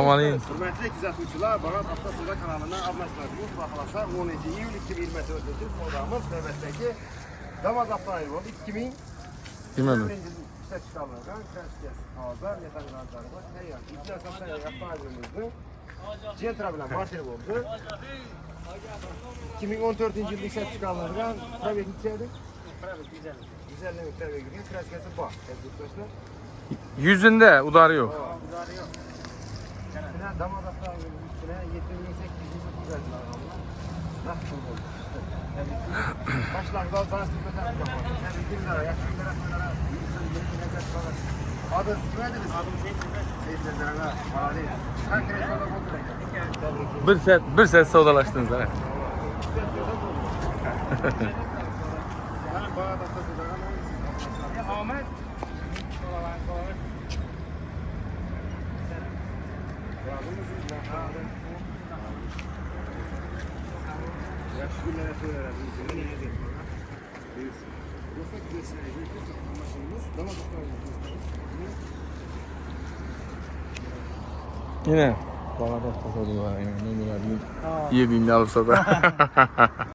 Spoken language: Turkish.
Amalıyım. Hürmetli izlətmişlər, Baran Avtasuda kanalına abunə olun. Baxılasa 12 iyul 2024-cü il proqramımız növbətdəki Damaz Avtoyol 2000 Bilmədim. İşte çıkarılacak, Kreskies, Havazar, Metal Gazlarımız, her yer. İkinci asaslar yapma albümümüzdü. Centrabilen başarılı oldu. 2014 yılında işe çıkarılacak, Trabek içerdi. Trabek güzel. Güzel demek Trabek gibi. Kreskies'i bu. Yüzünde udarı yok. Damaz avtomobilin üstüne 7800 verdiler onlar. Nah çok oldu. Yani lira, yakın lira, insan lira falan. Adı sıkıydınız. Adım Seyit Lezer'e paralıyız. Sen kere sonra bu Bir set, bir set savdalaştınız ha. Ahmet. Yine. Bana da tasarlı var yani. Ne bileyim. Yediğini alırsa da.